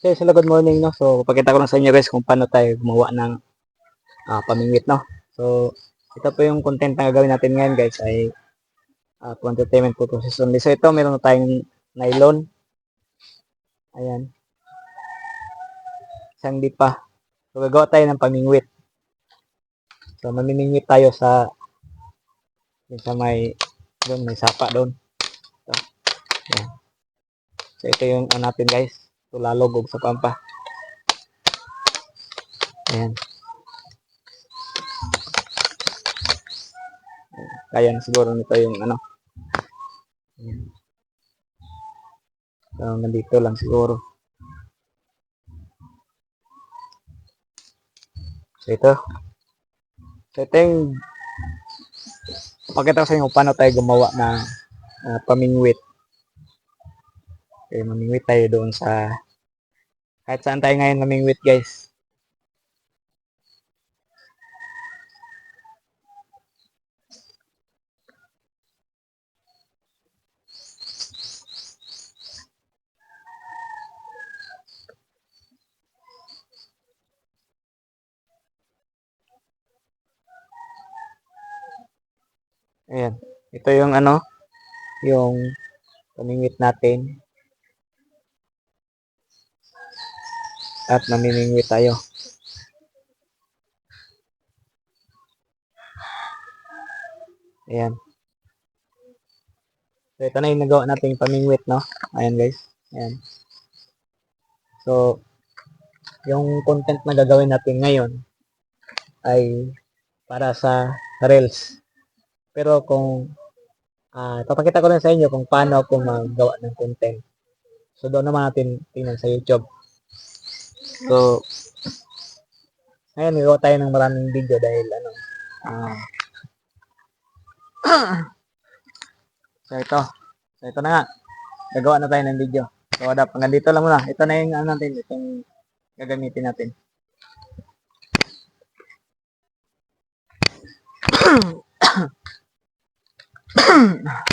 So, sila good morning, no? So, pakita ko lang sa inyo guys kung paano tayo gumawa ng ah, pamingwit, no? So, ito po yung content na gagawin natin ngayon guys ay uh, for entertainment purposes only. So, ito meron na tayong nylon. Ayan. Isang dipa. So, gagawa tayo ng pamingwit. So, mamimingwit tayo sa sa may doon, may sapa doon. So, ito yung ano natin guys. Tulalog og sa pampa. Ayan. Kaya na siguro nito yung ano. Ayan. So, nandito lang siguro. So, ito. So, ito yung pakita ko sa inyo paano tayo gumawa ng ah, pamingwit. Okay, mamingwit tayo doon sa kahit saan tayo ngayon mamingwit guys. Ayan. Ito yung ano, yung pamingwit natin. At mamimingwit tayo. Ayan. So, ito na yung nagawa nating pamingwit, no? Ayan, guys. Ayan. So, yung content na gagawin natin ngayon ay para sa Reels. Pero kung ah papakita ko lang sa inyo kung paano ako magawa ng content. So doon naman natin tingnan sa YouTube. So ngayon gagawa tayo ng maraming video dahil ano ah So ito. So ito na nga. Gagawa na tayo ng video. So adapt hanggang dito lang muna. Ito na yung ano natin, itong gagamitin natin.